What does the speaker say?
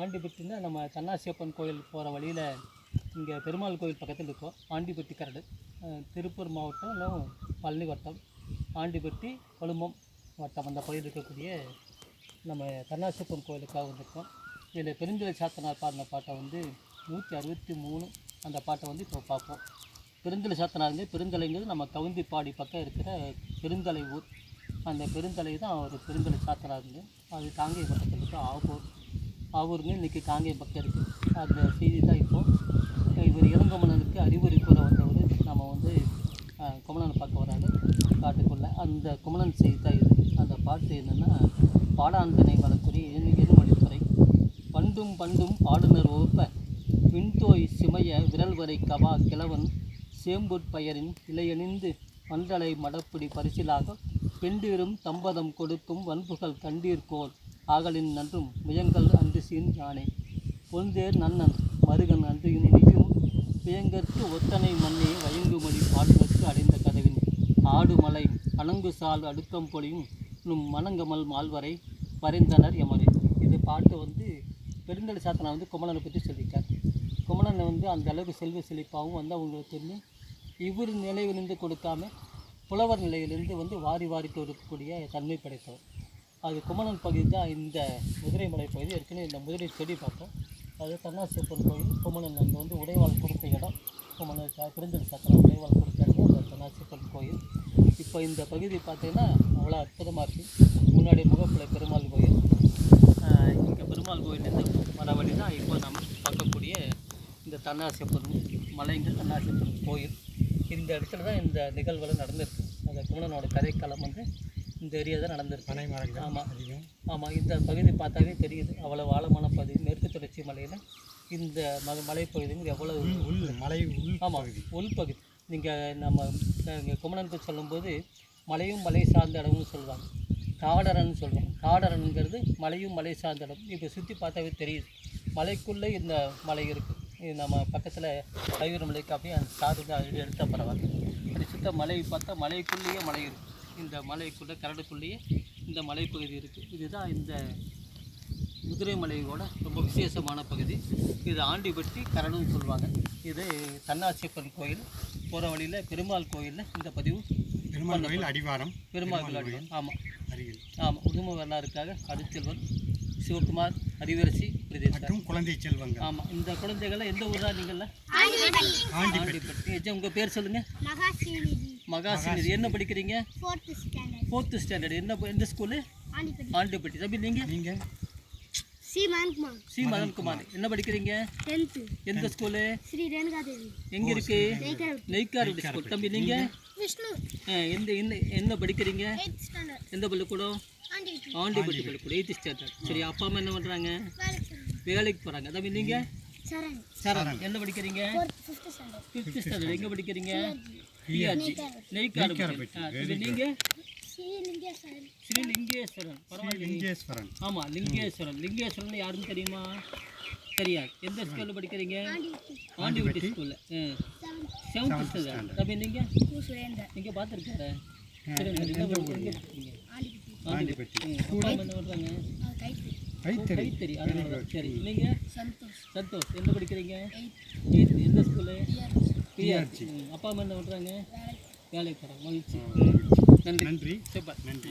ஆண்டிபட்டினா நம்ம தன்னாசியப்பன் கோயில் போகிற வழியில் இங்கே பெருமாள் கோயில் பக்கத்தில் இருக்கோம். ஆண்டிபட்டி கரடு. திருப்பூர் மாவட்டம் இல்லை பழனி வட்டம் ஆண்டிபட்டி கொழும்பம் வட்டம் அந்த பகுதியில் இருக்கக்கூடிய நம்ம தன்னாசியப்பன் கோயிலுக்காக வந்திருக்கோம் இதில் பெருந்தலை சாத்தனார் பாடின பாட்டை வந்து நூற்றி அறுபத்தி மூணு அந்த பாட்டை வந்து இப்போ பார்ப்போம். பெருந்தலை சாத்தனாருங்க பெருந்தலைங்கிறது நம்ம கவுந்திப்பாடி பக்கம் இருக்கிற பெருந்தலை ஊர். அந்த பெருந்தலை தான் அவர் பெருந்தலை சாத்தனாருங்க அது காங்கேய பக்கத்தில் இருக்க ஆவூர் ஆவூருங்க இன்றைக்கி காங்கேய பக்கம் இருக்குது அந்த செய்தி தான் இப்போது இவர் இளங்கோமனனுக்கு அறிவுரை கூற வந்தவர் நம்ம வந்து குமலனை குமணனை பார்க்க வராங்க காட்டுக்குள்ளே அந்த குமணன் செய்தி தான் இது. அந்த பாட்டு என்னென்னா பாடாந்தனை வளர்க்குறி இருமொழித்துறை பண்டும் பண்டும் பாடுனர் ஒப்ப விண்தோய் சிமைய விரல் வரை கவா கிழவன். சேம்புட்பயரின் இலையணிந்து மண்டலை மடப்பிடி பரிசிலாக பெண்டிரும் தம்பதம் கொடுக்கும் வன்புகள் கண்டீர்கோள் ஆகலின் நன்றும் முயங்கல் அன்று சீன் யானே. பொந்தேர் நன்னன் மருகன் அன்று இனியும் பியங்கற்கு ஒத்தனை மண்ணே வயங்குமொழி பாடுவதற்கு அடைந்த கதவின். ஆடுமலை அணங்கு சால் அடுக்கம் பொழியும் நும் மணங்கமல் மால்வரை வரைந்தனர் எமது. இது பாட்டு வந்து பெருந்தலை சாத்தனா வந்து குமணனை பற்றி சொல்லிட்டார். குமணனை வந்து அந்த அளவுக்கு செல்வ செழிப்பாகவும் வந்து அவங்களுக்கு தெரியும். இவர் நிலையிலிருந்து கொடுக்காம புலவர் நிலையிலிருந்து வந்து வாரி வாரி கொடுக்கக்கூடிய தன்மை படைத்தவர். அது குமணன் பகுதி தான் இந்த குதிரை மலை பகுதி. ஏற்கனவே இந்த முதலை செடி பார்த்தோம். அது தன்னாசியப்பன் கோயில் குமணன் அங்கே வந்து உடைவாள் கொடுத்த இடம். குமணன் சா- பெருந்தலை உடைவாள் கொடுத்த இடம். அந்த தன்னாசியப்பன் கோயில் இப்போ இந்த பகுதி பார்த்தீங்கன்னா அவ்வளோ அற்புதமாக இருக்குது முன்னாடி முகப்பிள்ளை பெருமாள் கோயில். இங்கே பெருமாள் கோயிலேருந்து வர வழி தான் இப்போ நம்ம பார்க்கக்கூடிய இந்த தன்னாசியப்பன் மலைங்க தன்னாசியப்பன் கோயில். இந்த இடத்துல தான் இந்த நிகழ்வுகள் நடந்திருக்கு. அந்த குமணனோட கதைக்களம் வந்து இந்த ஏரியா தான் நடந்திருக்கு. பனை மரங்கள் ஆமாம் அதிகம். ஆமாம் இந்த பகுதி பார்த்தாவே தெரியுது. அவ்வளோ ஆழமான பகுதி. மேற்கு தொடர்ச்சி மலையில் இந்த ம மலைப்பகுதிங்க எவ்வளோ உள் மலை உள் ஆமாம் உள்பகுதி நீங்கள் நம்ம இங்கே குமணனுக்கு சொல்லும்போது மலையும் மலை சார்ந்த இடம்னு சொல்லுவாங்க. காடரன்னு சொல்லுவாங்க. காடரனுங்கிறது மலையும் மலை சார்ந்த இடம். இப்போ சுற்றி பார்த்தாவே தெரியுது. மலைக்குள்ளே இந்த மலை இருக்குது இது நம்ம பக்கத்தில் கைவிர மலைக்கு அப்படியே அந்த அது எடுத்தால் பரவாயில்ல. அப்படி சுத்த மலை பார்த்தா மலைக்குள்ளேயே மலை இருக்குது இந்த மலைக்குள்ளே கரடுக்குள்ளேயே இந்த மலைப்பகுதி இருக்குது இதுதான் இந்த குதிரை மலையோட ரொம்ப விசேஷமான பகுதி. இது ஆண்டிப்பட்டி கரடுன்னு சொல்லுவாங்க. இது தன்னாசியப்பன் கோயில். போகிற வழியில் பெருமாள் கோயிலில் இந்த பதிவு பெருமாள் கோயில் அடிவாரம். பெருமாள் கோயில் ஆமாம் அருகில். ஆமாம் உதும வரலாறுக்காக அருட்செல்வன் சிவகுமார் அறிவரசி பிரதேசம் மற்றும் குழந்தை செல்வங்கள். ஆமாம் இந்த குழந்தைகளை எந்த ஊரா நீங்கள்ல? ஆண்டிப்பட்டி. எஜா உங்கள் பேர் சொல்லுங்கள் மகாசினிதி என்ன படிக்கிறீங்க? ஃபோர்த்து ஸ்டாண்டர்ட் என்ன எந்த ஸ்கூலு ஆண்டிப்பட்டி. ஆண்டிப்பட்டி. தம்பி நீங்கள் நீங்கள் சி மதன்குமார் சி மதன்குமார் என்ன படிக்கிறீங்க? டென்த்து. எந்த ஸ்கூலு? ஸ்ரீ ரேணுகாதேவி. எங்கே இருக்கு? நெய்க்கார் ஸ்கூல். தம்பி விஷ்ணு. எந்த என்ன என்ன படிக்கிறீங்க? எந்த பள்ளிக்கூடம்? ஆண்டிப்பட்டி பள்ளிக்கூடம் எயித்து ஸ்டாண்டர்ட். சரி அப்பா அம்மா என்ன பண்ணுறாங்க வேலைக்கு போகிறாங்க தம்பி நீங்கள் சரண். சரண். என்ன படிக்கிறீங்க? Fifth standard. எங்கே படிக்கிறீங்க? நெய்க்கார் நீங்கள் ஸ்ரீ லிங்கேஸ்வரன். பரவாயில்ல. லிங்கேஸ்வரன். ஆமாம் லிங்கேஸ்வரன். லிங்கேஸ்வரன் யாருன்னு தெரியுமா? தெரியாது. எந்த ஸ்கூலில் படிக்கிறீங்க? ஆண்டிப்பட்டி ஸ்கூலில் செவன்த் ஸ்டாண்டர்ட் தம்பி நீங்கள் நீங்கள் பார்த்துருக்காரு அப்பா கைத்தறி. சரி நீங்கள் சந்தோஷ். சந்தோஷ். என்ன படிக்கிறீங்க? எந்த ஸ்கூலு பிஆர்ஜி. அப்பா அம்மா என்ன பண்ணுறாங்க வேலைக்கு. வேலைக்கு போகிறாங்க மகிழ்ச்சி. நன்றி. நன்றி. சூப்பர். நன்றி.